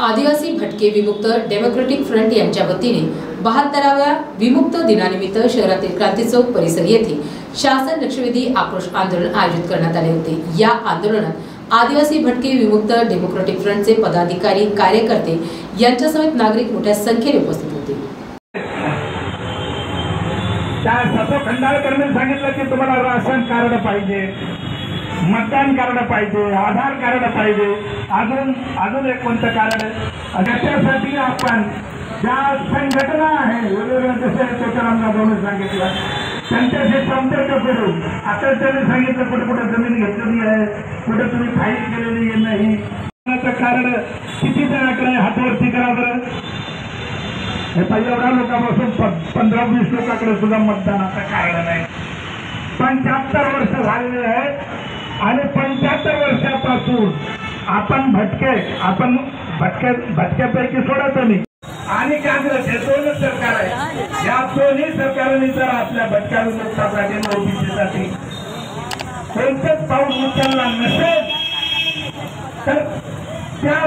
आदिवासी भटके विमुक्त डेमोक्रेटिक फ्रंट यांच्या वतीने बहात्तराव्या विमुक्त दिनानिमित्त शहरातील क्रांती चौक परिसर येथे शासन लक्षवेधी आक्रोश आंदोलन आयोजित करण्यात आले होते. या आंदोलनात आदिवासी भटके विमुक्त डेमोक्रेटिक फ्रंटचे पदाधिकारी कार्यकर्ते यांच्यासमेत नागरिक मोठ्या संख्येने उपस्थित होते. त्या सांगितलं की तुम्हाला राशन कार्ड पाहिजे. मतदान कार्ड पाहिजे आधार कार्ड पाहिजे. अजून अजून एक कोणतं कार्ड? आहे त्याच्यासाठी आपण ज्या संघटना आहे वेगवेगळ्या जसे तुकाराम जाधवने सांगितलं. त्यांच्याशी संपर्क करू आता त्यांनी सांगितलं कुठे कुठे जमीन घेतलेली आहे कुठे तुम्ही फाईल केलेली आहे नाही. कारण किती जणांकडे हातवरती हातावरती करा बरं? हे पहिल्या एवढ्या लोकांपासून पंधरा वीस लोकांकडे सुद्धा मतदानाचं कारण नाही. पंच्याहत्तर वर्ष झालेले आहेत. आणि पंच्याहत्तर वर्षापासून आपण भटके आपण भटके भटक्यापैकी सोडा नाही आणि काँग्रेस हे दोनच सरकार आहे या दोन्ही सरकारने जर आपल्या भटक्या विमुक्तासाठी ओबीसीसाठी कोणतंच पाऊल उचलला नसेल तर त्या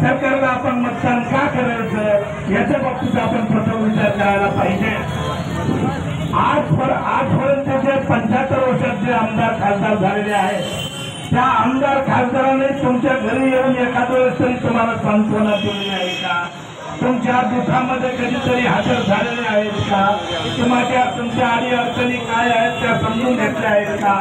सरकारला आपण मतदान का करायचं? याच्या बाबतीत आपण प्रथम विचार करायला पाहिजे. आज पर आजपर्यंत जे पंच्याहत्तर जे आमदार खासदार झालेले आहेत त्या आमदार खासदाराने तुमच्या घरी येऊन एखाद्या वेळेस तरी तुम्हाला सांत्वना दिली आहे का? तुमच्या दुःखामध्ये कधीतरी हजर झालेले आहेत का? तुम्हाला तुमच्या अडी अडचणी काय आहेत त्या समजून घेतल्या आहेत का?